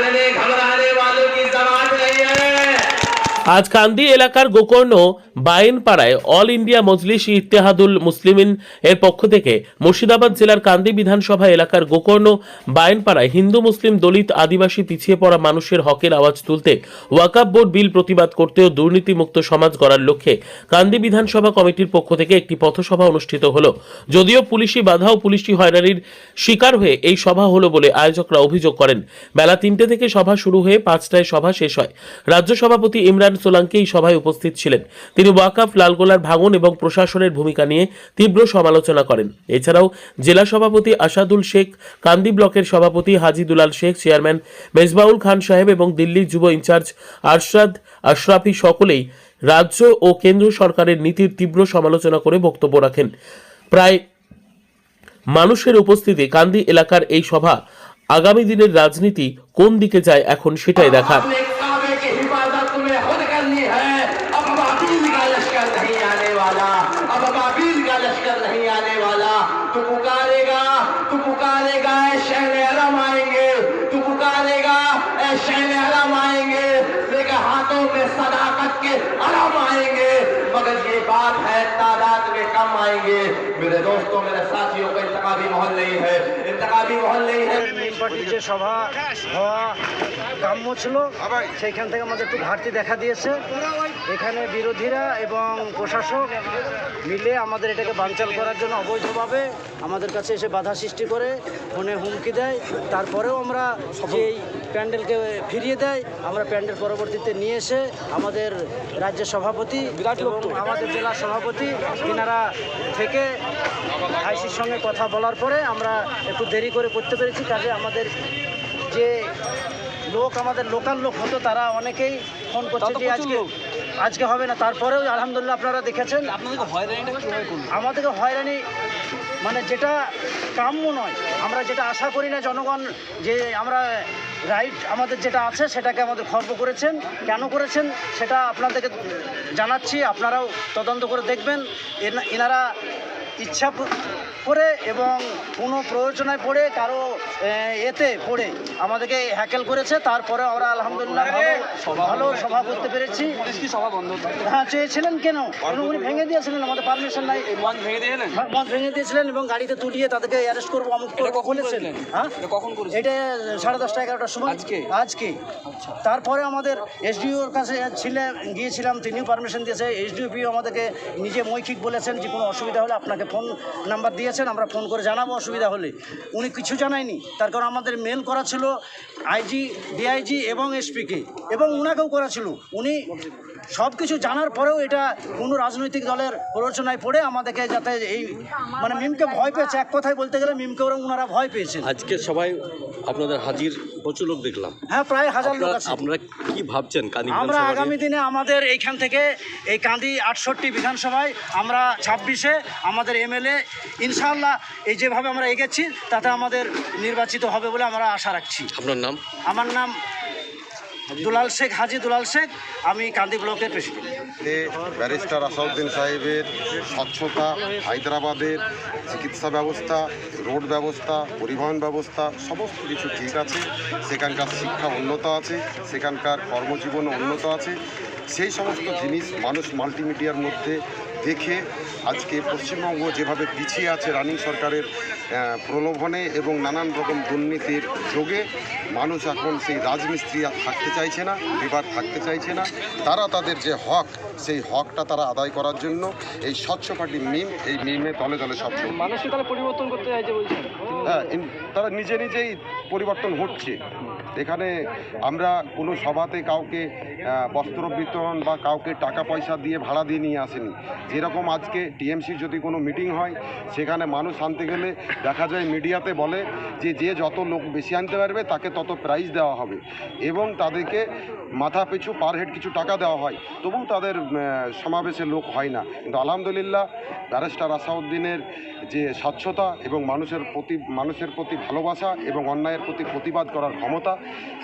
डरने घबराने वालों की जमात नहीं আজ কান্দি এলাকার গোকর্ণ বাইনপাড়ায় অল ইন্ডিয়া মজলিস ইত্তেহাদুল মুসলিমিন এর পক্ষ থেকে মুর্শিদাবাদ জেলার কান্দি বিধানসভা এলাকার গোকর্ণ বাইনপাড়ায় হিন্দু মুসলিম দলিত আদিবাসী পিছিয়ে পড়া মানুষের হকের আওয়াজ তুলতে ওয়াকাব বোর্ড বিল প্রতিবাদ করতে ও দুর্নীতিমুক্ত সমাজ গড়ার লক্ষ্যে কান্দি বিধানসভা কমিটির পক্ষ থেকে একটি পথসভা অনুষ্ঠিত হলো। যদিও পুলিশি বাধা ও পুলিশি হয়রানির শিকার হয়ে এই সভা হলো বলে আয়োজকরা অভিযোগ করেন। বেলা তিনটে থেকে সভা শুরু হয়ে পাঁচটায় সভা শেষ হয়। রাজ্য সভাপতি ইমরান সোলাঙ্কি এই সভায় উপস্থিত ছিলেন। তিনি ওয়াকাফ, লালগোলার ভাঙন এবং প্রশাসনের ভূমিকা নিয়ে তীব্র সমালোচনা করেন। এছাড়াও জেলা সভাপতি আসাদুল শেখ, কান্দি ব্লকের সভাপতি হাজি দুলাল শেখ, চেয়ারম্যান মেজবাউল খান সাহেব এবং দিল্লির যুব ইনচার্জ আরশাদ আশরাফি সকলেই রাজ্য ও কেন্দ্র সরকারের নীতির তীব্র সমালোচনা করে বক্তব্য রাখেন। প্রায় মানুষের উপস্থিতি কান্দি এলাকার এই সভা আগামী দিনের রাজনীতি কোন দিকে যায় এখন সেটাই দেখার। college ये बात है तादाद में कम आएंगे मेरे दोस्तों मेरे साथियों को इंतकाबी माहौल नहीं है इंतकाबी माहौल नहीं है মেইন পার্টির যে সভা হওয়া কাম্য ছিল সেইখান থেকে আমাদের একটু ঘাটতি দেখা দিয়েছে এখানে বিরোধীরা এবং প্রশাসক মিলে আমাদের এটাকে বানচাল করার জন্য অবৈধভাবে আমাদের কাছে এসে বাধা সৃষ্টি করে ফোনে হুমকি দেয় তারপরেও আমরা যেই প্যান্ডেলকে ফিরিয়ে দেয় আমরা প্যান্ডেল পরবর্তীতে নিয়ে এসে আমাদের রাজ্যের সভাপতি এবং আমাদের জেলা সভাপতি তিনারা থেকে আইসির সঙ্গে কথা বলার পরে আমরা একটু দেরি করে করতে পেরেছি কাজে আমাদের যে লোক আমাদের লোকাল লোক হতো তারা অনেকেই ফোন করছে যে আজকে আজকে হবে না তারপরেও আলহামদুলিল্লাহ আপনারা দেখেছেন। আপনাদেরকে হয়রানিটা আমাদেরকে হয়রানি মানে যেটা কাম্য নয় আমরা যেটা আশা করি না জনগণ যে আমরা রাইট, আমাদের যেটা আছে সেটাকে আমাদের খর্ব করেছেন। কেন করেছেন সেটা আপনাদেরকে জানাচ্ছি, আপনারাও তদন্ত করে দেখবেন। এনা- এনারা ইচ্ছা করে এবং কোনো প্রয়োজনায় পড়ে কারও এতে পড়ে। আমাদেরকে হ্যাকেল করেছে তারপরে আমরা আলহামদুলিল্লাহ ভালো সভা করতে পেরেছি। সভা বন্ধ হ্যাঁ চেয়েছিলেন কেন? উনি ভেঙে দিয়েছিলেন আমাদের পারমিশন নাই। মঞ্চ ভেঙে এলেন ভেঙে দিয়েছিলেন এবং গাড়িতে তুলিয়ে তাদেরকে অ্যারেস্ট করব অমুক করব কখন হ্যাঁ? এটা কখন? এটা সাড়ে দশটা এগারোটার সময়। আজকে? আজকে। আচ্ছা। তারপরে আমাদের এসডিওর কাছে ছিলেন গিয়েছিলাম তিনিও পারমিশন দিয়েছে। এসডিওপিও আমাদেরকে নিজে মৌখিক বলেছেন যে কোনো অসুবিধা হলে আপনাকে ফোন নাম্বার দিয়েছেন, আমরা ফোন করে জানাব, অসুবিধা হলে। উনি কিছু জানায়নি। তার কারণ আমাদের মেল করা ছিল আইজি ডিআইজি এবং এসপিকে এবং ওনাকেও করা ছিল। উনি সব কিছু জানার পরেও এটা কোনো রাজনৈতিক দলের প্ররোচনায় পড়ে আমাদেরকে যাতে এই মানে মিমকে ভয় পেয়েছে। এক কথায় বলতে গেলে মিমকে ওরা ওনারা ভয় পেয়েছেন আজকে সবাই আপনাদের হাজির প্রচুর লোক দেখলাম। হ্যাঁ প্রায় হাজার লোক আপনারা আছে। আপনারা কি ভাবছেন কানি আমরা আগামী দিনে আমাদের এইখান থেকে এই কান্দি আটষট্টি বিধানসভায় আমরা ছাব্বিশে আমাদের এমএলএ ইনশাআল্লাহ এই যেভাবে আমরা এগেছি তাতে আমাদের নির্বাচিত হবে বলে আমরা আশা রাখছি। আপনার নাম? আমার নাম দুলাল শেখ, হাজি দুলাল শেখ, আমি কান্দি ব্লকের প্রেসিডেন্ট। ব্যারিস্টার আসাউদ্দিন সাহেবের স্বচ্ছতা, হায়দ্রাবাদের চিকিৎসা ব্যবস্থা, রোড ব্যবস্থা, পরিবহন ব্যবস্থা, সমস্ত কিছু ঠিক আছে। সেখানকার শিক্ষা উন্নত আছে, সেখানকার কর্মজীবন উন্নত আছে। সেই সমস্ত জিনিস মানুষ মাল্টিমিডিয়ার মধ্যে দেখে আজকে পশ্চিমবঙ্গ যেভাবে পিছিয়ে আছে রানিং সরকারের প্রলোভনে এবং নানান রকম দুর্নীতির যোগে মানুষ এখন সেই রাজমিস্ত্রি আর থাকতে চাইছে না লেবার থাকতে চাইছে না। তারা তাদের যে হক সেই হকটা তারা আদায় করার জন্য এই স্বচ্ছ পার্টি মিম এই মিমে তলে তলে সব। মানুষকে তাহলে পরিবর্তন করতে চাইছে বলছেন? হ্যাঁ তারা নিজে নিজেই পরিবর্তন হচ্ছে। এখানে আমরা কোনো সভাতে কাউকে বস্ত্র বিতরণ বা কাউকে টাকা পয়সা দিয়ে ভাড়া দিয়ে নিয়ে আসেনি। যেরকম আজকে টিএমসির যদি কোনো মিটিং হয়, সেখানে মানুষ আনতে গেলে দেখা যায় মিডিয়াতে বলে যে যে যত লোক বেশি আনতে পারবে, তাকে তত প্রাইজ দেওয়া হবে। এবং তাদেরকে মাথা পিছু পার হেড কিছু টাকা দেওয়া হয়। তবুও তাদের সমাবেশে লোক হয় না। কিন্তু আলহামদুলিল্লাহ, ব্যারিস্টার আসাউদ্দিনের যে স্বচ্ছতা এবং মানুষের প্রতি মানুষের প্রতি ভালোবাসা এবং অন্যায়ের প্রতি প্রতিবাদ করার ক্ষমতা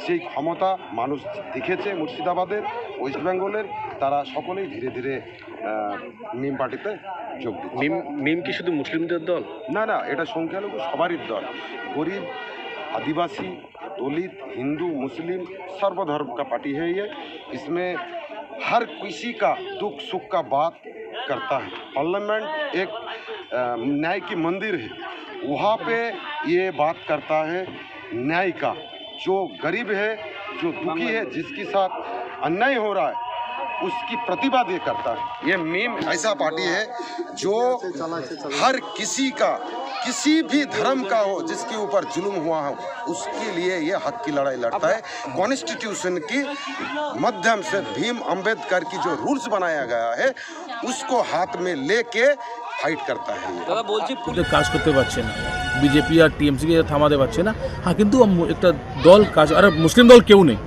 সেই ক্ষমতা মানুষ দেখেছে মুর্শিদাবাদের ওয়েস্ট বেঙ্গলের তারা সকলেই ধীরে ধীরে আহ, মিম পার্টিতে যোগ দিচ্ছে মিম মিম কি শুধু মুসলিমদের দল না না এটা সংখ্যালঘু সবারই দল গরিব আদিবাসী दलित हिंदू मुस्लिम सर्वधर्म का पार्टी है ये इसमें हर किसी का दुख सुख का बात करता है पार्लियामेंट एक अ, न्याय की मंदिर है वहाँ पे ये बात करता है न्याय का जो गरीब है, जो दुखी है, जिसके साथ अन्याय हो रहा है, उसकी प्रतिवाद ये करता है। ये मीम ऐसा पार्टी है जो हर किसी का, किसी भी धर्म का हो, जिसके ऊपर जुल्म हुआ हो, उसके लिए ये हक की लड़ाई लड़ता है। कॉन्स्टिट्यूशन की माध्यम से भीम अंबेडकर की जो रूल्स बनाया गया है, उसको हाथ में लेके ফাইট করতে হয় দাদা বলছি কাজ করতে পারছে না বিজেপি আর টিএমসিকে থামাতে পারছে না হ্যাঁ কিন্তু একটা দল কাজ আরে মুসলিম দল কেউ নেই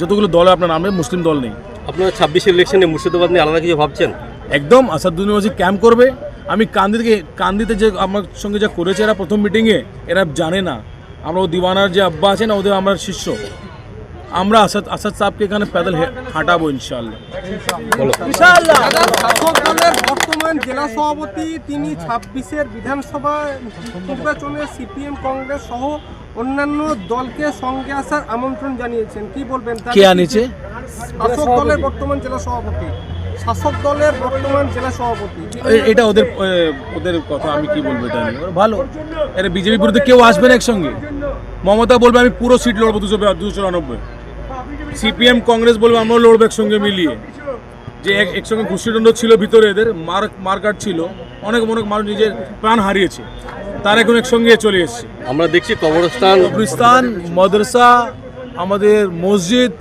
যতগুলো দল আপনার নামে মুসলিম দল নেই আপনারা ছাব্বিশে ইলেকশনে মুর্শিদাবাদ নিয়ে আলাদা কিছু ভাবছেন একদম আসাদুদ্দিন ওয়াজি ক্যাম্প করবে আমি কান্দিতে কান্দিতে যে আমার সঙ্গে যা করেছে এরা প্রথম মিটিংয়ে এরা জানে না আমরা ও দিওয়ানার যে আব্বা আছে না ওদের আমার শিষ্য আমরা আসাদ আসাদ সাহেবকে এখানে প্যাদল হে- হাঁটাবো ইনশাল্লাহ শাসক দলের বর্তমান জেলা সভাপতি তিনি ছাব্বিশের বিধানসভা নির্বাচনে সিপিএম কংগ্রেস সহ অন্যান্য দলকে সঙ্গে আসার আমন্ত্রণ জানিয়েছেন। কি বলবেন কে আনিয়েছে? শাসক দলের বর্তমান জেলা সভাপতি। শাসক দলের বর্তমান জেলা সভাপতি। এটা ওদের ওদের কথা আমি কি বলব এটা ভালো। এরা বিজেপি বিরুদ্ধে কেউ আসবে না একসঙ্গে। মমতা বলবে আমি পুরো সিট লড়বো দুশো দুশো চুরানব্বই সিপিএম কংগ্রেস বলবে আমরাও লড়বো একসঙ্গে মিলিয়ে। যে এক- একসঙ্গে ঘুষিদণ্ড ছিল ভিতরে এদের মার মারকাট ছিল অনেক অনেক মানুষ নিজের প্রাণ হারিয়েছে। তার এখন একসঙ্গে চলে এসছে। আমরা দেখছি কবরস্থান। কবরিস্তান মাদ্রাসা আমাদের মসজিদ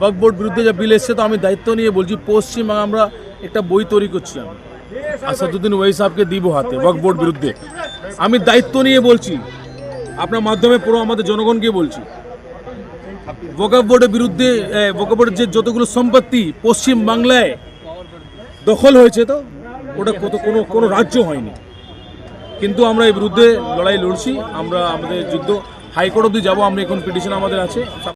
ওয়াকফ বোর্ড বিরুদ্ধে যা বিল এসছে তো আমি দায়িত্ব নিয়ে বলছি পশ্চিমবঙ্গে আমরা একটা বই তৈরি করছি আমি। আসাদুদ্দিন ওয়াই সাহেবকে দিব হাতে ওয়াকফ বোর্ড বিরুদ্ধে। আমি দায়িত্ব নিয়ে বলছি আপনার মাধ্যমে পুরো আমাদের জনগণকে বলছি ওয়াকফ বোর্ডের বিরুদ্ধে ওয়াকফ বোর্ডের যে যতগুলো সম্পত্তি পশ্চিম বাংলায় দখল হয়েছে তো, ওটা কত কোনো কোনো রাজ্য হয়নি। কিন্তু আমরা এর বিরুদ্ধে লড়াই লড়ছি, আমরা আমাদের যুদ্ধ হাইকোর্ট অব্দি যাব, আমরা এখন পিটিশন আমাদের আছে।